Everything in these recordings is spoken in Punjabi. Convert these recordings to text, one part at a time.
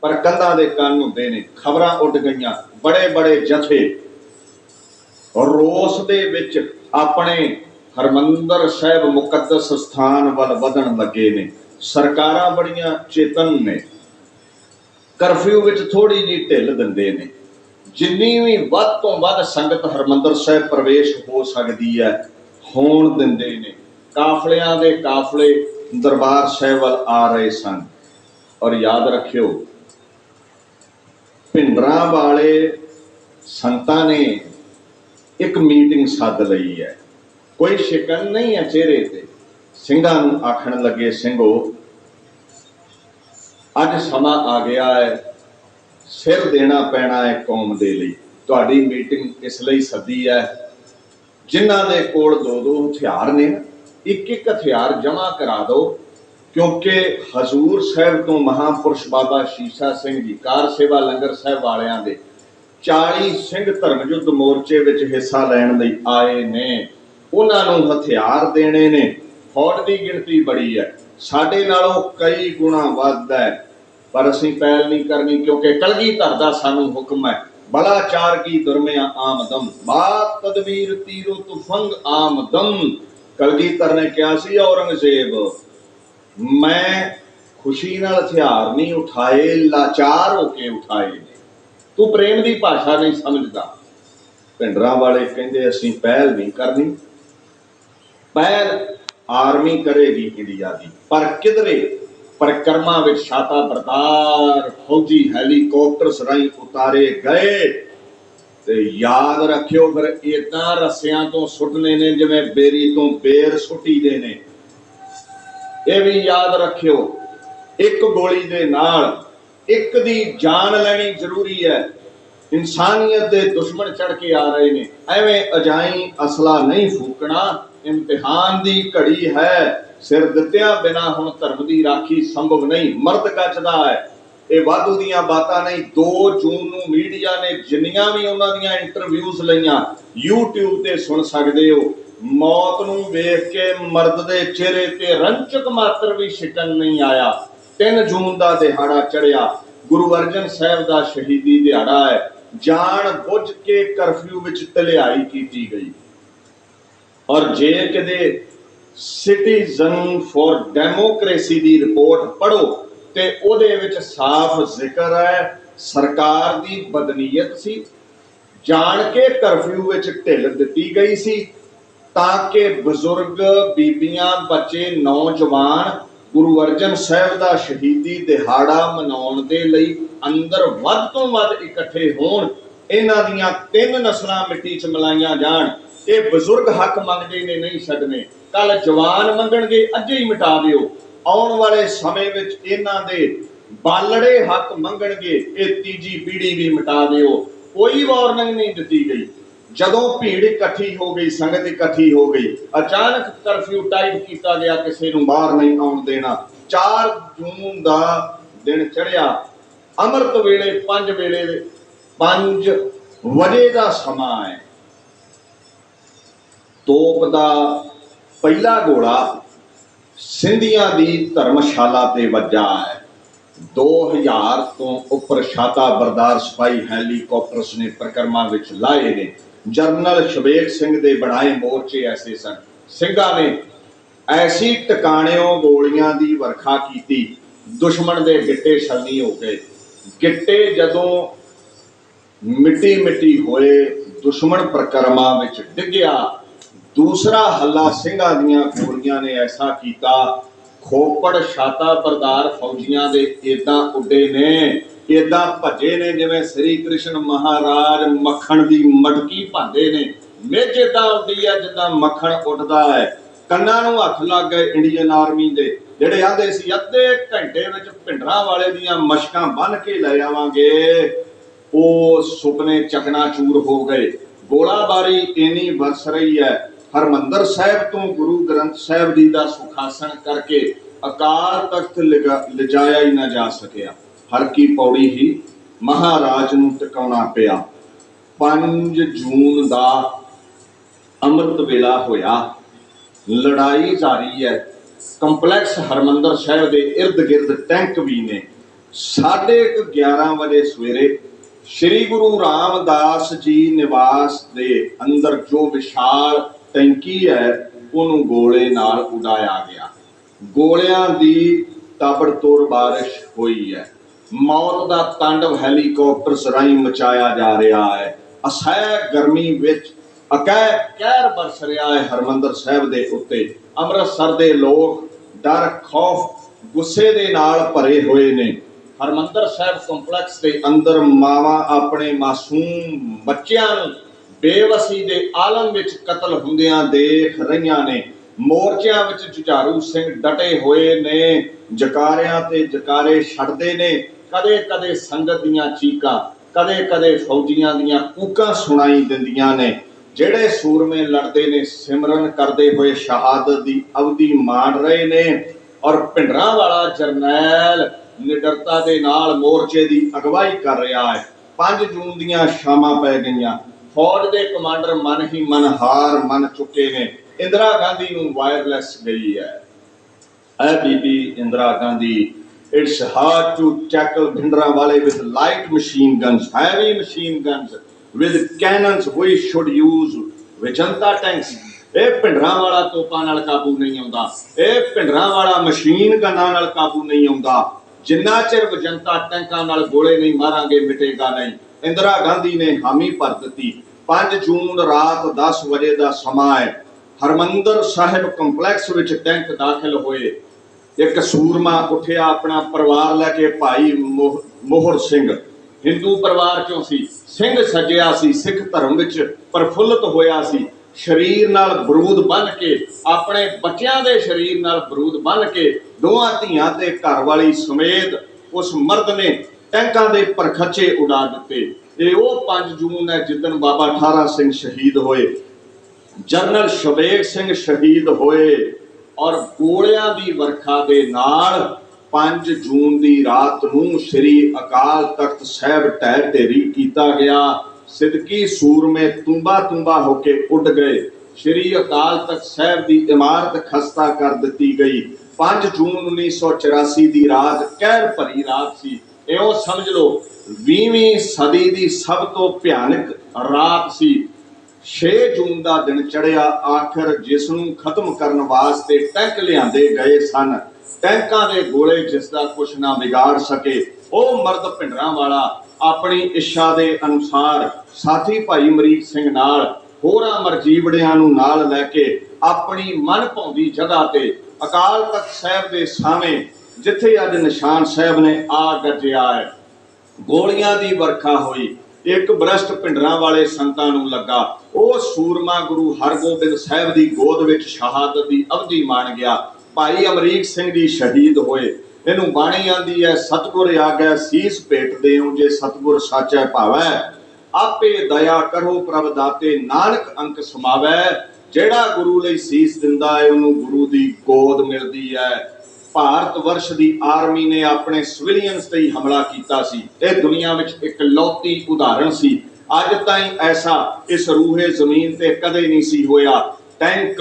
ਪਰ ਕੰਧਾਂ ਦੇ ਕੰਨ ਹੁੰਦੇ ਨੇ, ਖਬਰਾਂ ਉੱਡ ਗਈਆਂ, ਬੜੇ ਬੜੇ ਜਥੇ। ਰੋਸ ਦੇ ਵਿੱਚ ਆਪਣੇ ਹਰਮੰਦਰ ਸਾਹਿਬ ਮੁਕੱਦਸ ਸਥਾਨ ਵੱਲ ਵਧਣ ਲੱਗੇ ਨੇ। ਸਰਕਾਰਾਂ ਬੜੀਆਂ ਚੇਤਨ ਨੇ। ਕਰਫਿਊ ਵਿੱਚ ਥੋੜੀ ਜੀ ਢਿੱਲ ਦਿੰਦੇ ਨੇ। ਜਿੰਨੀ ਵੀ ਵੱਧ ਤੋਂ ਵੱਧ ਸੰਗਤ ਹਰਮੰਦਰ ਸਾਹਿਬ ਪ੍ਰਵੇਸ਼ ਹੋ ਸਕਦੀ ਹੈ, ਹੋਣ ਦਿੰਦੇ ਨੇ। ਕਾਫਲਿਆਂ ਦੇ ਕਾਫਲੇ ਦਰਬਾਰ ਸਾਹਿਬ ਵੱਲ ਆ ਰਹੇ ਸਨ। ਔਰ ਯਾਦ ਰੱਖਿਓ ਭਿੰਡਰਾਂ ਵਾਲੇ ਸੰਤਾਂ ਨੇ ਇੱਕ ਮੀਟਿੰਗ ਸੱਦ ਲਈ ਹੈ। ਕੋਈ ਸ਼ਿਕਨ ਨਹੀਂ ਹੈ ਚਿਹਰੇ ਤੇ। ਸਿੰਘਾਂ ਨੂੰ ਆਖਣ ਲੱਗੇ, ਸਿੰਘੋ, ਅੱਜ ਸਮਾਂ ਆ ਗਿਆ ਹੈ। ਸਿਰ ਦੇਣਾ ਪੈਣਾ ਹੈ ਕੌਮ ਦੇ ਲਈ। ਤੁਹਾਡੀ ਮੀਟਿੰਗ ਇਸ ਲਈ ਸੱਦੀ ਹੈ, ਜਿਨ੍ਹਾਂ ਦੇ ਕੋਲ ਦੋ ਦੋ ਹਥਿਆਰ ਨੇ। ਇੱਕ ਇੱਕ ਹਥਿਆਰ ਜਮ੍ਹਾਂ ਕਰਾ ਦਿਓ। ਕਿਉਂਕਿ ਹਜ਼ੂਰ ਸਾਹਿਬ ਤੋਂ ਮਹਾਪੁਰਸ਼ ਬਾਬਾ ਸ਼ੀਸ਼ਾ ਸਿੰਘ ਜੀ, ਕਾਰ ਸੇਵਾ ਲੰਗਰ ਸਾਹਿਬ ਵਾਲਿਆਂ ਦੇ 40 ਸਿੰਘ ਧਰਮ ਮੋਰਚੇ ਵਿੱਚ ਹਿੱਸਾ ਲੈਣ ਲਈ ਆਏ ਨੇ। ਉਹਨਾਂ ਨੂੰ ਹਥਿਆਰ ਦੇਣੇ ਨੇ। ਫੌਜ ਦੀ ਗਿਣਤੀ ਬੜੀ ਹੈ। ਸਾਡੇ ਨਾਲੋਂ ਕਈ ਗੁਣਾ ਵੱਧ ਹੈ। ਪਰ ਅਸੀਂ ਪਹਿਲ ਨਹੀਂ ਕਰਨੀ ਕਿਉਂਕਿ ਕਲਗੀ ਧਰ ਦਾ ਸਾਨੂੰ ਹੁਕਮ ਹੈ। ਬਲਾਚਾਰ ਕੀ ਦੁਰਮਿਆ ਆਮਦਮ ਬਾਤ ਤਦਬੀਰ ਤੀਰੋ ਤੁਫੰਗ ਆਮਦਮ। ਕਲਗੀਧਰ ਨੇ ਕਿਹਾ ਸੀ, ਔਰੰਗਜ਼ੇਬ ਮੈਂ ਖੁਸ਼ੀ ਨਾਲ ਹਥਿਆਰ ਨਹੀਂ ਉਠਾਏ, ਲਾਚਾਰ ਹੋ ਕੇ ਉਠਾਏ ਨੇ। ਤੂੰ ਪ੍ਰੇਮ ਦੀ ਭਾਸ਼ਾ ਨਹੀਂ ਸਮਝਦਾ। ਭਿੰਡਰਾਂ ਵਾਲੇ ਕਹਿੰਦੇ, ਅਸੀਂ ਪਹਿਲ ਨਹੀਂ ਕਰਨੀ। ਪਹਿਲ ਆਰਮੀ ਕਰੇਗੀ ਇੰਡੀਆ ਦੀ। ਪਰ ਕਿਧਰੇ ਪਰਿਕਰਮਾ ਵਿੱਚ ਛਾਤਾ ਬਰਦਾਰ, ਫੌਜੀ ਹੈਲੀਕਾਪਟਰਸ ਰਾਹੀਂ ਉਤਾਰੇ ਗਏ। ਤੇ ਯਾਦ ਰੱਖਿਓ ਫਿਰ ਇਦਾਂ ਰੱਸਿਆਂ ਤੋਂ ਸੁੱਟਨੇ ਨੇ, ਜਿਵੇਂ ਬੇਰੀ ਤੋਂ ਬੇਰ ਸੁੱਟੀ ਦੇ ਨੇ। ਇਹ ਵੀ ਯਾਦ ਰੱਖਿਓ, ਇੱਕ ਗੋਲੀ ਦੇ ਨਾਲ ਇੱਕ ਦੀ ਜਾਨ ਲੈਣੀ ਜ਼ਰੂਰੀ ਹੈ। ਇਨਸਾਨੀਅਤ ਦੇ ਦੁਸ਼ਮਣ ਚੜ ਕੇ ਆ ਰਹੇ ਨੇ। ਐਵੇਂ ਅਜਾਈ ਅਸਲਾ ਨਹੀਂ ਫੂਕਣਾ, ਇਮਤਿਹਾਨ ਦੀ ਘੜੀ ਹੈ। ਸਿਰ ਦਿੱਤਿਆਂ ਬਿਨਾ ਹੁਣ ਧਰਮ ਦੀ ਰਾਖੀ ਸੰਭਵ ਨਹੀਂ, ਮਰਦ ਕੱਚਦਾ ਹੈ। ਇਹ ਵਾਧੂ ਦੀਆਂ ਬਾਤਾਂ ਨਹੀਂ 2 ਜੂਨ ਨੂੰ ਮੀਡੀਆ ਨੇ ਜਿੰਨੀਆਂ ਵੀ ਉਹਨਾਂ ਦੀਆਂ ਇੰਟਰਵਿਊਜ਼ ਲਈਆਂ, YouTube ਤੇ ਸੁਣ ਸਕਦੇ ਹੋ। ਮੌਤ ਨੂੰ ਵੇਖ ਕੇ ਮਰਦ ਦੇ ਚਿਹਰੇ ਤੇ ਰੰਚਕ ਮਾਤਰ ਵੀ ਸ਼ਿਕਨ ਨਹੀਂ ਆਇਆ। 3 ਜੂਨ ਦਾ ਦਿਹਾੜਾ ਚੜਿਆ ਗੁਰੂ ਅਰਜਨ ਸਾਹਿਬ ਦਾ ਸ਼ਹੀਦੀ ਦਿਹਾੜਾ ਹੈ। ਜਾਣ ਬੁੱਝ ਕੇ ਕਰਫਿਊ ਵਿੱਚ ਤਲਿਆਈ ਕੀਤੀ ਗਈ। ਔਰ ਜੇ ਕਿਤੇ ਸਿਟੀਜ਼ਨ ਫॉर ਡੈਮੋਕ੍ਰੇਸੀ ਦੀ ਰਿਪੋਰਟ ਪੜੋ ਤੇ ਉਹਦੇ ਵਿੱਚ ਸਾਫ਼ ਜ਼ਿਕਰ ਹੈ, ਸਰਕਾਰ ਦੀ ਬਦਨੀਅਤ ਸੀ। ਜਾਣ ਕੇ ਕਰਫਿਊ ਵਿੱਚ ਢਿੱਲ ਦਿੱਤੀ ਗਈ ਸੀ। ਤਾਂ ਕਿ ਬਜ਼ੁਰਗ, ਬੀਬੀਆਂ, ਬੱਚੇ, ਨੌਜਵਾਨ ਗੁਰੂ ਅਰਜਨ ਸਾਹਿਬ ਦਾ ਸ਼ਹੀਦੀ ਦਿਹਾੜਾ ਮਨਾਉਣ ਦੇ ਲਈ ਅੰਦਰ ਵੱਧ ਤੋਂ ਵੱਧ ਇਕੱਠੇ ਹੋਣ, ਇਹਨਾਂ ਦੀਆਂ ਤਿੰਨ ਨਸਲਾਂ ਮਿੱਟੀ 'ਚ ਮਿਲਾਈਆਂ ਜਾਣ, ਇਹ ਬਜ਼ੁਰਗ ਹੱਕ ਮੰਗਦੇ ਨੇ ਨਹੀਂ ਛੱਡਨੇ। ਕੱਲ ਜਵਾਨ ਮੰਗਣਗੇ, ਅੱਜੇ ਹੀ ਮਿਟਾ ਦਿਓ। ਆਉਣ ਵਾਲੇ ਸਮੇਂ ਵਿੱਚ ਇਹਨਾਂ ਦੇ ਬਾਲੜੇ ਹੱਕ ਮੰਗਣਗੇ, ਇਹ ਤੀਜੀ ਪੀੜ੍ਹੀ ਵੀ ਮਿਟਾ ਦਿਓ। ਕੋਈ ਵਾਰਨਿੰਗ ਨਹੀਂ ਦਿੱਤੀ ਗਈ। ਜਦੋਂ ਭੀੜ ਇਕੱਠੀ ਹੋ ਗਈ, ਸੰਗਤ ਇਕੱਠੀ ਹੋ ਗਈ, ਅਚਾਨਕ ਕਰਫਿਊ ਟਾਈਪ ਕੀਤਾ ਗਿਆ, ਕਿਸੇ ਨੂੰ ਬਾਹਰ ਨਹੀਂ ਆਉਣ ਦੇਣਾ। 4 ਜੂਨ ਦਾ ਦਿਨ ਚੜਿਆ ਅੰਮ੍ਰਿਤ ਵੇਲੇ 5 ਵੇਲੇ ਦੇ 5 ਵਜੇ ਦਾ ਸਮਾਂ ਹੈ। ਤੋਪ ਦਾ ਪਹਿਲਾ ਗੋਲਾ ਸਿੰਧੀਆਂ ਦੀ ਧਰਮਸ਼ਾਲਾ ਤੇ ਵੱਜਾ ਹੈ। 2000 ਤੋਂ ਉੱਪਰ ਛਾਤਾ ਬਰਦਾਰ ਸਿਪਾਹੀ ਹੈਲੀਕਾਪਟਰਸ ਨੇ ਪ੍ਰਕਰਮਾਂ ਵਿੱਚ ਲਾਏ ਨੇ। ਜਰਨਲ ਸ਼ਬੇਕ ਸਿੰਘ ਦੇ ਬਣਾਏ ਮੋਰਚੇ ਐਸੇ ਸਨ। ਸਿੰਘਾਂ ਨੇ ਐਸੀ ਟਿਕਾਣਿਓਂ ਗੋਲੀਆਂ ਦੀ ਵਰਖਾ ਕੀਤੀ, ਦੁਸ਼ਮਣ ਦੇ ਗਿੱਟੇ ਛਲਨੀ ਹੋ ਗਏ। ਗਿੱਟੇ ਜਦੋਂ ਮਿੱਟੀ ਮਿੱਟੀ ਹੋਏ, ਦੁਸ਼ਮਣ ਪ੍ਰਕਰਮਾ ਵਿੱਚ ਡਿੱਗਿਆ। ਦੂਸਰਾ ਹੱਲਾ ਸਿੰਘਾਂ ਦੀਆਂ ਗੋਲੀਆਂ ਨੇ ਐਸਾ ਕੀਤਾ ਖੋਪੜ ਛਾਤਾ ਬਰਦਾਰ ਫੌਜੀਆਂ ਦੇ ਇਦਾਂ ਉੱਡੇ ਨੇ। ਇਦਾਂ ਭੱਜੇ ਨੇ, ਜਿਵੇਂ ਸ੍ਰੀ ਕ੍ਰਿਸ਼ਨ ਮਹਾਰਾਜ ਮੱਖਣ ਦੀ ਮਟਕੀ ਭਾਂਦੇ ਨੇ। ਮੇਜ ਇਦਾਂ ਉੱਡੀ ਆ ਜਿੱਦਾਂ ਮੱਖਣ ਉੱਡਦਾ ਹੈ। ਕੰਨਾਂ ਨੂੰ ਹੱਥ ਲੱਗ ਗਏ ਇੰਡੀਅਨ ਆਰਮੀ ਦੇ ਜਿਹੜੇ ਆਂਦੇ ਸੀ, ਅੱਧੇ ਘੰਟੇ ਵਿੱਚ ਭਿੰਡਰਾਂ ਵਾਲੇ ਦੀਆਂ ਮਸ਼ਕਾਂ ਬੰਨ ਕੇ ਲੈ ਆਵਾਂਗੇ। ਉਹ ਸੁਪਨੇ ਚਕਨਾਚੂਰ ਹੋ ਗਏ। ਗੋਲਾਬਾਰੀ ਇੰਨੀ ਵਰਸ ਰਹੀ ਹੈ। ਹਰਮੰਦਰ ਸਾਹਿਬ ਤੋਂ ਗੁਰੂ ਗ੍ਰੰਥ ਸਾਹਿਬ ਜੀ ਦਾ ਸੁਖਾਸਨ ਕਰਕੇ ਅਕਾਲ ਤਖਤ ਲਿਗਾ- ਲਿਜਾਇਆ ਹੀ ਨਾ ਜਾ ਸਕਿਆ। ਹਰ ਪੌੜੀ ਹੀ ਮਹਾਰਾਜ ਨੂੰ ਟਿਕਾਉਣਾ ਪਿਆ। 5 ਜੂਨ ਦਾ ਅੰਮ੍ਰਿਤ ਵੇਲਾ ਹੋਇਆ। ਲੜਾਈ ਜਾਰੀ ਹੈ। ਕੰਪਲੈਕਸ ਹਰਮੰਦਰ ਸਾਹਿਬ ਦੇ ird ਗਿਰਦ ਟੈਂਕ ਵੀ ਨੇ। ਸਾਢੇ ਕੁ 11 ਵਜੇ ਸਵੇਰੇ ਸ੍ਰੀ ਗੁਰੂ ਰਾਮਦਾਸ ਜੀ ਨਿਵਾਸ ਦੇ ਅੰਦਰ ਜੋ ਵਿਸ਼ਾਲ ਟੈਂਕੀ ਹੈ, ਉਹਨੂੰ ਗੋਲੇ ਨਾਲ ਉਡਾਇਆ ਗਿਆ। ਗੋਲਿਆਂ ਦੀ ਤਾਬੜਤੋੜ ਬਾਰਿਸ਼ ਹੋਈ ਹੈ। ਮੌਤ ਦਾ ਤਾਂਡਵ ਹੈਲੀਕਾਪਟਰ ਰਾਹੀਂ ਮਚਾਇਆ ਜਾ ਰਿਹਾ ਹੈ। ਅਸਹਿ ਗਰਮੀ ਵਿੱਚ ਅਕੈ ਕਹਿਰ ਬਰਸ ਰਿਹਾ ਹੈ ਹਰਮੰਦਰ ਸਾਹਿਬ ਦੇ ਉੱਤੇ। ਅੰਮ੍ਰਿਤਸਰ ਦੇ ਲੋਕ ਡਰ, ਖੌਫ, ਗੁੱਸੇ ਦੇ ਨਾਲ ਭਰੇ ਹੋਏ ਨੇ। ਹਰਮੰਦਰ ਸਾਹਿਬ ਕੰਪਲੈਕਸ ਦੇ ਅੰਦਰ ਮਾਵਾਂ ਆਪਣੇ ਮਾਸੂਮ ਬੱਚਿਆਂ ਨੂੰ ਬੇਵਸੀ ਦੇ ਆਲਮ ਵਿੱਚ ਕਤਲ ਹੁੰਦਿਆਂ ਦੇਖ ਰਹੀਆਂ ਨੇ। ਮੋਰਚਿਆਂ ਵਿੱਚ ਜੁਝਾਰੂ ਸਿੰਘ ਡਟੇ ਹੋਏ ਨੇ। ਜਕਾਰਿਆਂ ਤੇ ਜਕਾਰੇ ਛੱਡਦੇ ਨੇ। ਕਦੇ ਕਦੇ ਸੰਗਤ ਦੀਆਂ ਚੀਕਾਂ ਕਦੇ ਕਦੇ ਫੌਜੀਆਂ ਦੀਆਂ ਕੂਕਾਂ ਸੁਣਾਈ ਦਿੰਦੀਆਂ ਨੇ। ਜਿਹੜੇ ਸੂਰਮੇ ਲੜਦੇ ਨੇ, ਸਿਮਰਨ ਕਰਦੇ ਹੋਏ ਸ਼ਹਾਦਤ ਦੀ ਅਵਧੀ ਮਾਣ ਰਹੇ ਨੇ। ਔਰ ਭਿੰਡਰਾਂ ਵਾਲਾ ਜਰਨੈਲ ਨਿਡਰਤਾ ਦੇ ਨਾਲ ਮੋਰਚੇ ਦੀ ਅਗਵਾਈ ਕਰ ਰਿਹਾ ਹੈ। 5 ਜੂਨ ਦੀਆਂ ਸ਼ਾਮਾਂ ਪੈ ਗਈਆਂ। ਫੌਜ ਦੇ ਕਮਾਂਡਰ ਮਨ ਹੀ ਮਨ ਹਾਰ ਮੰਨ ਚੁੱਕੇ ਨੇ। ਇੰਦਰਾ ਗਾਂਧੀ ਨੂੰ ਵਾਇਰਲੈਸ ਗਈ ਹੈ। ਐ ਬੀਬੀ Indira Gandhi it's hard to tackle Bhindran ਵਾਲੇ with light machine guns heavy machine guns with cannons we should use Vijayanta ਇਹ ਭਿੰਡਰਾਂ ਵਾਲਾ ਤੋਪਾਂ ਨਾਲ ਕਾਬੂ ਨਹੀਂ ਆਉਂਦਾ ਇਹ ਭਿੰਡਰਾਂ ਵਾਲਾ ਮਸ਼ੀਨ ਗਨਾਂ ਨਾਲ ਕਾਬੂ ਨਹੀਂ ਆਉਂਦਾ ਜਿੰਨਾ ਚਿਰ ਵਿਜੰਤਾ ਟੈਂਕਾਂ ਨਾਲ ਗੋਲੇ ਨਹੀਂ ਮਾਰਾਂਗੇ ਮਿਟੇਗਾ ਨਹੀਂ ਇੰਦਰਾ ਗਾਂਧੀ ਨੇ ਹਾਮੀ ਭਰ ਦਿੱਤੀ 5 ਜੂਨ ਰਾਤ 10 ਵਜੇ ਦਾ ਸਮਾਂ ਹੈ ਹਰਮੰਦਰ ਸਾਹਿਬ ਕੰਪਲੈਕਸ ਵਿੱਚ ਟੈਂਕ ਦਾਖਲ ਹੋਏ ਇੱਕ ਸੂਰਮਾ ਉੱਠਿਆ ਆਪਣਾ ਪਰਿਵਾਰ ਲੈ ਕੇ ਭਾਈ ਮੋਹਰ ਸਿੰਘ। ਹਿੰਦੂ ਪਰਿਵਾਰ ਚੋਂ ਸੀ। ਸਿੰਘ ਸੱਜਿਆ ਸੀ, ਸਿੱਖ ਧਰਮ ਵਿੱਚ ਪ੍ਰਫੁੱਲਤ ਹੋਇਆ ਸੀ। ਸਰੀਰ ਨਾਲ ਬਰੂਦ ਬੰਨ ਕੇ, ਆਪਣੇ ਬੱਚਿਆਂ ਦੇ ਸਰੀਰ ਨਾਲ ਬਰੂਦ ਬੰਨ ਕੇ ਦੋਹਾਂ ਧੀਆਂ ਤੇ ਘਰ ਵਾਲੀ ਸਮੇਤ ਉਸ ਮਰਦ ਨੇ ਟੈਂਕਾਂ ਦੇ ਪਰਖੱਚੇ ਉਡਾ ਦਿੱਤੇ। ਇਹ ਉਹ 5 ਜੂਨ ਹੈ ਜਿੱਦਣ ਬਾਬਾ ਠਾਰਾ ਸਿੰਘ ਸ਼ਹੀਦ ਹੋਏ। ਜਨਰਲ ਸ਼ਬੇਗ ਸਿੰਘ ਸ਼ਹੀਦ ਹੋਏ। ਔਰ ਗੋਲਿਆਂ ਦੀ ਵਰਖਾ ਦੇ ਨਾਲ 5 ਜੂਨ ਦੀ ਰਾਤ ਨੂੰ ਸ੍ਰੀ ਅਕਾਲ ਤਖਤ ਸਾਹਿਬ ਢਹਿ ਢੇਰੀ ਕੀਤਾ ਗਿਆ। ਸਿੱਧਕੀ ਸੂਰਮੇ ਤੁੰਬਾ ਤੁੰਬਾ ਹੋ ਕੇ ਉੱਡ ਗਏ। ਸ੍ਰੀ ਅਕਾਲ ਤਖਤ ਸਾਹਿਬ ਦੀ ਇਮਾਰਤ ਖਸਤਾ ਕਰ ਦਿੱਤੀ ਗਈ। 5 ਜੂਨ 1984 ਦੀ ਰਾਤ ਕਹਿਰ ਭਰੀ ਰਾਤ ਸੀ। ਇਹੋ ਸਮਝ ਲਓ 20ਵੀਂ ਸਦੀ ਦੀ ਸਭ ਤੋਂ ਭਿਆਨਕ ਰਾਤ ਸੀ। 6 ਜੂਨ ਦਾ ਦਿਨ ਚੜਿਆ, ਆਖਰ ਜਿਸ ਨੂੰ ਖਤਮ ਕਰਨ ਵਾਸਤੇ ਟੈਂਕ ਲਿਆਂਦੇ ਗਏ ਸਨ। ਟੈਂਕਾਂ ਦੇ ਗੋਲੇ ਜਿਸ ਦਾ ਕੁਛ ਨਾ ਵਿਗਾੜ ਸਕੇ, ਉਹ ਮਰਦ ਭਿੰਡਰਾਂ ਵਾਲਾ ਆਪਣੀ ਇੱਛਾ ਦੇ ਅਨੁਸਾਰ ਸਾਥੀ ਭਾਈ ਮਰੀਕ ਸਿੰਘ ਨਾਲ ਹੋਰਾਂ ਮਰਜੀਵੜਿਆਂ ਨੂੰ ਨਾਲ ਲੈ ਕੇ ਆਪਣੀ ਮਨ ਭਾਉਂਦੀ ਜਗ੍ਹਾ ਤੇ ਅਕਾਲ ਤਖਤ ਸਾਹਿਬ ਦੇ ਸਾਹਮਣੇ, ਜਿੱਥੇ ਅੱਜ ਨਿਸ਼ਾਨ ਸਾਹਿਬ ਨੇ ਆ ਗੱਜਿਆ ਹੈ। ਗੋਲੀਆਂ ਦੀ ਵਰਖਾ ਹੋਈ। ਇੱਕ ਬ੍ਰਸ਼ਟ ਪਿੰਡਰਾਂ ਵਾਲੇ ਸੰਤਾਂ ਨੂੰ ਲੱਗਾ। ਉਹ ਸੂਰਮਾ ਗੁਰੂ ਹਰਗੋਬਿੰਦ ਸਾਹਿਬ ਦੀ ਗੋਦ ਵਿੱਚ ਸ਼ਹਾਦਤ ਦੀ ਅਵਧੀ ਮਾਣ ਗਿਆ। ਭਾਈ ਅਮਰੀਕ ਸਿੰਘ ਜੀ ਸ਼ਹੀਦ ਹੋਏ। ਇਹਨੂੰ ਬਾਣੀ ਆਂਦੀ ਹੈ, ਸਤਿਗੁਰ ਆਗੈ ਸੀਸ ਭੇਟ ਦੇਉ ਜੇ ਸਤਿਗੁਰ ਸਾਚੈ ਭਾਵੈ। ਆਪੇ ਦਇਆ ਕਰੋ ਪ੍ਰਭ ਦਾਤੇ, ਨਾਨਕ ਅੰਕ ਸਮਾਵੈ। ਜਿਹੜਾ ਗੁਰੂ ਲਈ ਸੀਸ ਦਿੰਦਾ ਹੈ, ਉਹਨੂੰ ਗੁਰੂ ਦੀ ਗੋਦ ਮਿਲਦੀ ਹੈ। ਭਾਰਤ ਵਰਸ਼ ਦੀ ਆਰਮੀ ਨੇ ਆਪਣੇ ਸਿਵਿਲੀਅਨਸ ਤੇ ਹੀ ਹਮਲਾ ਕੀਤਾ ਸੀ। ਇਹ ਦੁਨੀਆ ਵਿੱਚ ਇੱਕ ਲੌਤੀ ਉਦਾਹਰਣ ਸੀ। ਅੱਜ ਤਾਈਂ ਐਸਾ ਇਸ ਰੂਹੇ ਜ਼ਮੀਨ ਤੇ ਕਦੇ ਨਹੀਂ ਸੀ ਹੋਇਆ। Tank,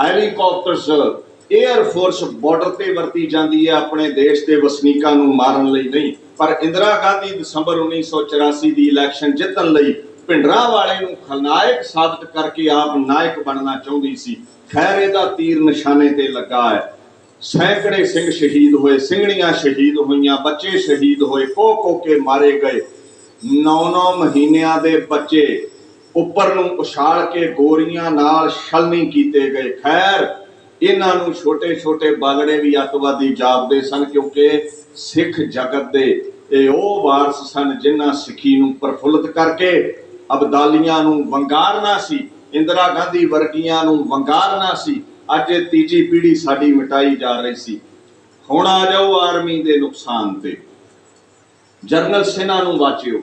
helicopters air force border ਤੇ ਵਰਤੀ ਜਾਂਦੀ ਹੈ ਆਪਣੇ ਦੇਸ਼ ਦੇ ਵਸਨੀਕਾਂ ਨੂੰ ਮਾਰਨ ਲਈ ਨਹੀਂ। ਪਰ ਇੰਦਰਾ ਗਾਂਧੀ ਦਸੰਬਰ 1984 ਦੀ ਇਲੈਕਸ਼ਨ ਜਿੱਤਣ ਲਈ ਭਿੰਡਰਾਂ ਵਾਲੇ ਨੂੰ ਖਲਨਾਇਕ ਸਾਬਤ ਕਰਕੇ ਆਪ ਨਾਇਕ ਬਣਨਾ ਚਾਹੁੰਦੀ ਸੀ। ਖੈਰ, ਇਹਦਾ ਤੀਰ ਨਿਸ਼ਾਨੇ ਤੇ ਲੱਗਾ ਹੈ। ਸੈਂਕੜੇ ਸਿੰਘ ਸ਼ਹੀਦ ਹੋਏ, ਸਿੰਘਣੀਆਂ ਸ਼ਹੀਦ ਹੋਈਆਂ, ਬੱਚੇ ਸ਼ਹੀਦ ਹੋਏ ਕੋ ਕੋ ਕੇ ਮਾਰੇ ਗਏ। 9-9 ਮਹੀਨਿਆਂ ਦੇ ਬੱਚੇ ਉੱਪਰ ਨੂੰ ਉਛਾਲ ਕੇ ਗੋਰੀਆਂ ਨਾਲ ਛਲਨੀ ਕੀਤੇ ਗਏ। ਖੈਰ, ਇਹਨਾਂ ਨੂੰ ਛੋਟੇ-ਛੋਟੇ ਬਾਲੜੇ ਵੀ ਅੱਤਵਾਦੀ ਜਾਪਦੇ ਸਨ ਕਿਉਂਕਿ ਸਿੱਖ ਜਗਤ ਦੇ ਇਹ ਉਹ ਵਾਰਸ ਸਨ ਜਿਨ੍ਹਾਂ ਸਿੱਖੀ ਨੂੰ ਪ੍ਰਫੁੱਲਤ ਕਰਕੇ ਅਬਦਾਲੀਆਂ ਨੂੰ ਵੰਗਾਰਨਾ ਸੀ, ਇੰਦਰਾ ਗਾਂਧੀ ਵਰਗੀਆਂ ਨੂੰ ਵੰਗਾਰਨਾ ਸੀ। ਅੱਜ ਇਹ ਤੀਜੀ ਪੀੜ੍ਹੀ ਸਾਡੀ ਮਿਟਾਈ ਜਾ ਰਹੀ ਸੀ। ਹੁਣ ਆ ਜਾਓ ਆਰਮੀ ਦੇ ਨੁਕਸਾਨ ਤੇ। ਜਰਨਲ ਸਿਨਾ ਨੂੰ ਵਾਚਿਓ।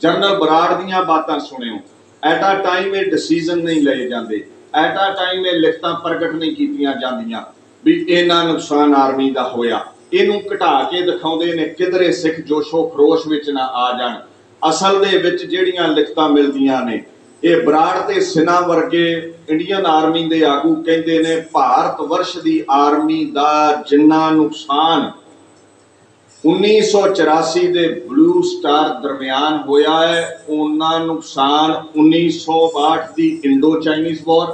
ਜਰਨਲ ਬਰਾੜ ਦੀਆਂ ਬਾਤਾਂ ਸੁਣਿਓ। ਐਟ ਆ ਟਾਈਮ ਇਹ ਡਿਸੀਜਨ ਨਹੀਂ ਲਏ ਜਾਂਦੇ। ਐਟ ਆ ਟਾਈਮ ਇਹ ਲਿਖਤਾਂ ਪ੍ਰਗਟ ਨਹੀਂ ਕੀਤੀਆਂ ਜਾਂਦੀਆਂ ਵੀ ਇਹਨਾਂ ਨੁਕਸਾਨ ਆਰਮੀ ਦਾ ਹੋਇਆ। ਇਹਨੂੰ ਘਟਾ ਕੇ ਦਿਖਾਉਂਦੇ ਨੇ ਕਿਧਰੇ ਸਿੱਖ ਜੋਸ਼ੋ ਖਰੋਸ਼ ਵਿੱਚ ਨਾ ਆ ਜਾਣ। ਅਸਲ ਦੇ ਵਿੱਚ ਜਿਹੜੀਆਂ ਲਿਖਤਾਂ ਮਿਲਦੀਆਂ ਨੇ ਇਹ ਬਰਾੜ ਤੇ ਸਿਨਾ ਵਰਗੇ ਇੰਡੀਅਨ ਆਰਮੀ ਦੇ ਆਗੂ ਕਹਿੰਦੇ ਨੇ ਭਾਰਤ ਵਰਸ਼ ਦੀ ਆਰਮੀ ਦਾ ਜਿੰਨਾ ਨੁਕਸਾਨ 1984 ਦੇ ਬਲੂ ਸਟਾਰ ਦਰਮਿਆਨ ਹੋਇਆ ਹੈ ਉਹਨਾਂ ਨੁਕਸਾਨ 1962 ਦੀ ਇੰਡੋ ਚਾਈਨੀਜ਼ ਵਾਰ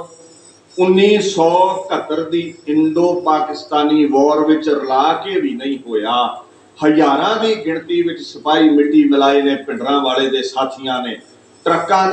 1971 ਦੀ ਇੰਡੋ ਪਾਕਿਸਤਾਨੀ ਵਾਰ ਵਿੱਚ ਰਲਾ ਕੇ ਵੀ ਨਹੀਂ ਹੋਇਆ। ਹਜ਼ਾਰਾਂ ਦੀ ਗਿਣਤੀ ਵਿੱਚ ਸਿਪਾਹੀ ਮਿੱਟੀ ਮਿਲਾਏ ਨੇ ਪਿੰਡਰਾਂ ਵਾਲੇ ਦੇ ਸਾਥੀਆਂ ਨੇ। ਟਰੱਕਾਂ